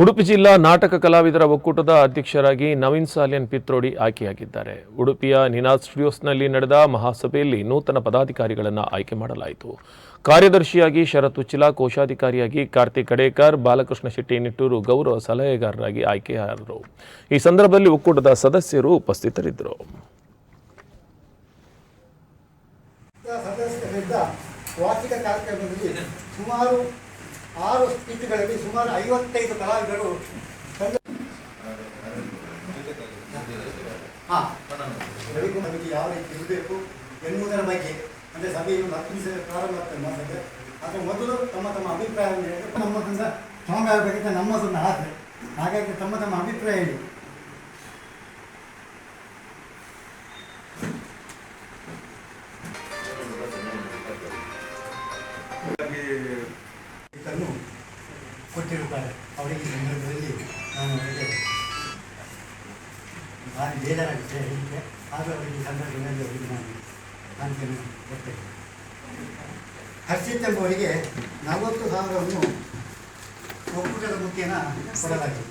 ಉಡುಪಿ ಜಿಲ್ಲಾ ನಾಟಕ ಕಲಾವಿದರ ಒಕ್ಕೂಟದ ಅಧ್ಯಕ್ಷರಾಗಿ ನವೀನ್ ಸಾಲಿಯನ್ ಪಿತ್ರೋಡಿ ಆಯ್ಕೆಯಾಗಿದ್ದಾರೆ. ಉಡುಪಿಯ ನಿನಾದ್ ಸ್ಟುಡಿಯೋಸ್ನಲ್ಲಿ ನಡೆದ ಮಹಾಸಭೆಯಲ್ಲಿ ನೂತನ ಪದಾಧಿಕಾರಿಗಳನ್ನು ಆಯ್ಕೆ ಮಾಡಲಾಯಿತು. ಕಾರ್ಯದರ್ಶಿಯಾಗಿ ಶರತ್ ಉಚ್ಚಿಲ, ಕೋಶಾಧಿಕಾರಿಯಾಗಿ ಕಾರ್ತಿಕ್ ಕಡೇಕರ್, ಬಾಲಕೃಷ್ಣ ಶೆಟ್ಟಿ ನಿಟ್ಟೂರು ಗೌರವ ಸಲಹೆಗಾರರಾಗಿ ಆಯ್ಕೆಯಾದರು. ಈ ಸಂದರ್ಭದಲ್ಲಿ ಒಕ್ಕೂಟದ ಸದಸ್ಯರು ಉಪಸ್ಥಿತರಿದ್ದರು. ಸುಮಾರು ಆರು ಸ್ಥಿತಿಗಳಲ್ಲಿ ಸುಮಾರು ಐವತ್ತೈದು ಕಲಾವಿದರು ಹಾಂ. ಬೆಳಕು ನಮಗೆ ಯಾವ ರೀತಿ ಇರಬೇಕು ಎನ್ನುವುದರ ಬಗ್ಗೆ ಅಂದರೆ ಸಭೆಯನ್ನು ಹತ್ತು ನಿಮಿಷ ಪ್ರಾರಂಭ ಆಗ್ತದೆ ಮಾತಕ್ಕೆ ಆದರೆ ಮೊದಲು ತಮ್ಮ ತಮ್ಮ ಅಭಿಪ್ರಾಯವನ್ನು ಹೇಳಿದ್ರೆ ನಮ್ಮ ಸ್ಟ್ರಾಂಗ್ ಆಗಬೇಕಂತ ನಮ್ಮದೊಂದು ಆದರೆ ಹಾಗಾಗಿ ತಮ್ಮ ತಮ್ಮ ಅಭಿಪ್ರಾಯ ಹೇಳಿ ಕೊಟ್ಟಿರುತ್ತಾರೆ. ಅವರಿಗೆ ಸಂದರ್ಭದಲ್ಲಿ ನಾನು ಅವರಿಗೆ ಭಾರಿ ಬೇಜಾರಾಗುತ್ತೆ ಹೇಳಿಕೆ ಆದರೂ ಅವರಿಗೆ ಸಂದರ್ಭದಲ್ಲಿ ಅವರಿಗೆ ನಾನು ಕಾಣಿಕೆಯನ್ನು ಬರ್ತೇನೆ ಹರ್ಷಿತ್ ಎಂಬುವರಿಗೆ ನಲವತ್ತು ಸಾವಿರವನ್ನು ಒಕ್ಕೂಟದ ಮುಖೇನ ಕೊಡಲಾಗಿದೆ.